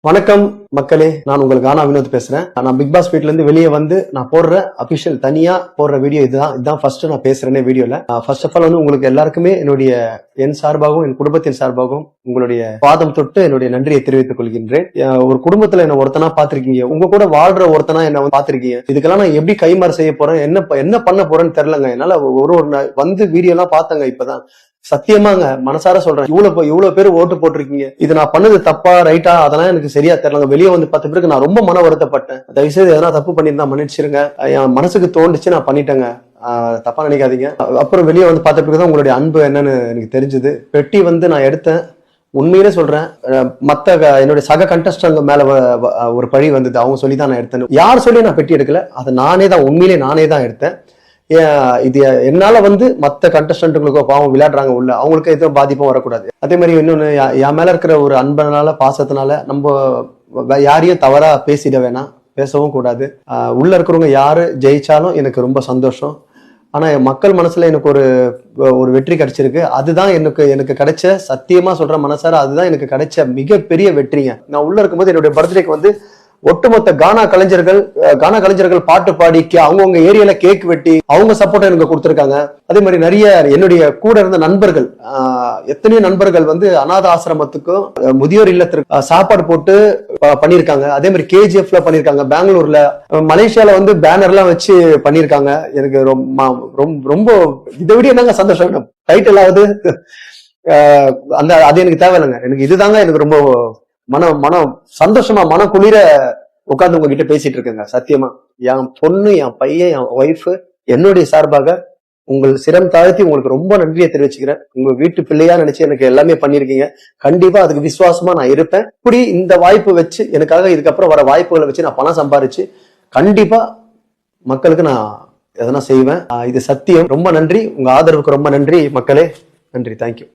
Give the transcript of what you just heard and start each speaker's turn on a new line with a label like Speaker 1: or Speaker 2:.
Speaker 1: வணக்கம். மக்களே நான் உங்களுக்கு ஆனா வினோத் பேசுறேன். நான் பிக் பாஸ் வீட்ல இருந்து வெளியே வந்து நான் போடுற அபிஷியல் தனியா போடுற வீடியோ இதுதான். இதுதான் ஃபர்ஸ்ட் நான் பேசுறேனே வீடியோல. ஃபர்ஸ்ட் ஆஃப் ஆல் வந்து உங்களுக்கு எல்லாருக்குமே என்னுடைய என் சார்பாகவும் என் குடும்பத்தின் சார்பாகவும் உங்களுடைய பாதம் தொட்டு என்னுடைய நன்றியை தெரிவித்துக் கொள்கின்றேன். ஒரு குடும்பத்துல என்ன ஒருத்தனா பாத்திருக்கீங்க உங்க கூட வாழ்ற ஒருத்தனா என்ன பாத்திருக்கீங்க இதுக்கெல்லாம் நான் எப்படி கைமாறு செய்ய போறேன்? என்ன என்ன பண்ண போறேன்னு தெரியலங்க. என்னால ஒரு ஒரு நாள் வந்து வீடியோ எல்லாம் பார்த்தங்க இப்பதான். சத்தியமாங்க மனசார சொல்றேன். இவ்வளவு இவ்வளவு பேர் ஓட்டு போட்டிருக்கீங்க. இது நான் பண்ணது தப்பா ரைட்டா? அதெல்லாம் எனக்கு சரியா தெரியலங்க. வெளியே வந்து பத்து பிறகு நான் ரொம்ப மன வருத்தப்பட்டேன். தயவு செய்து எதனா தப்பு பண்ணியிருந்தா மன்னிச்சிருங்க. என் மனசுக்கு தோண்டுச்சு நான் பண்ணிட்டேங்க. தப்பா நினைக்காதீங்க. அப்புறம் வெளியே வந்து பார்த்த பிறகு தான் உங்களுடைய அன்பு என்னன்னு எனக்கு தெரிஞ்சது. பெட்டி வந்து நான் எடுத்தேன். உண்மையிலே சொல்றேன் மற்ற மத்த க- என்னுடைய சக கண்டஸ்டங்க மேல வ- ஒரு பழி வந்தது. அவங்க சொல்லி தான் நான் எடுத்தேன் யார் சொல்லி நான் பெட்டி எடுக்கல? அதை நானே தான் உண்மையிலே நானே தான் எடுத்தேன். இது என்னால வந்து மற்ற கண்டஸ்டன்ட்டுகளுக்கோ பாவம் விளையாடுறாங்க உள்ள அவங்களுக்கு எதுவும் பாதிப்பும் வரக்கூடாது. அதே மாதிரி இன்னொன்று என் மேல இருக்கிற ஒரு அன்பனால பாசத்தினால நம்ம யாரையும் தவறா பேசிட வேணாம். பேசவும் கூடாது. உள்ள இருக்கிறவங்க யாரு ஜெயிச்சாலும் எனக்கு ரொம்ப சந்தோஷம். ஆனா என் மக்கள் மனசுல எனக்கு ஒரு ஒரு வெற்றி கிடைச்சிருக்கு. அதுதான் எனக்கு எனக்கு கிடைச்ச சத்தியமா சொல்ற மனசார அதுதான் எனக்கு கிடைச்ச மிகப்பெரிய வெற்றிங்க. நான் உள்ள இருக்கும்போது என்னுடைய பர்த்டேக்கு வந்து ஒட்டுமொத்த கானா கலைஞர்கள் கானா கலைஞர்கள் பாட்டு பாடி அவங்கவுங்க ஏரியால கேக் வெட்டி அவங்க சப்போர்ட் எனக்கு கொடுத்துருக்காங்க. அதே மாதிரி நிறைய என்னுடைய கூட இருந்த நண்பர்கள் எத்தனையோ நண்பர்கள் வந்து அநாத ஆசிரமத்துக்கும் முதியோர் இல்லத்திற்கு சாப்பாடு போட்டு பண்ணியிருக்காங்க. அதே மாதிரி கேஜிஎஃப்ல பண்ணியிருக்காங்க பெங்களூர்ல. மலேசியால வந்து பேனர்லாம் வச்சு பண்ணியிருக்காங்க. எனக்கு ரொம்ப ரொம்ப ரொம்ப இதை விட என்னங்க சந்தோஷம் டைட்டில் ஆகுது அந்த அது எனக்கு தேவையில்லைங்க. எனக்கு இதுதாங்க எனக்கு ரொம்ப மன மனம் சந்தோஷமா மன குளிர உட்காந்து உங்ககிட்ட பேசிட்டு இருக்கேங்க சத்தியமா. என் பொண்ணு என் பையன் என் ஒய்ஃப் என்னுடைய சார்பாக உங்கள் சிரம் தாழ்த்தி உங்களுக்கு ரொம்ப நன்றியை தெரிவிச்சுக்கிறேன். உங்க வீட்டு பிள்ளையா நினைச்சு எனக்கு எல்லாமே பண்ணிருக்கீங்க. கண்டிப்பா அதுக்கு விசுவாசமா நான் இருப்பேன். இப்படி இந்த வாய்ப்பு வச்சு எனக்காக இதுக்கப்புறம் வர வாய்ப்புகளை வச்சு நான் பணம் சம்பாரிச்சு கண்டிப்பா மக்களுக்கு நான் எதனா செய்வேன். இது சத்தியம். ரொம்ப நன்றி. உங்க ஆதரவுக்கு ரொம்ப நன்றி. மக்களே நன்றி. தேங்க்யூ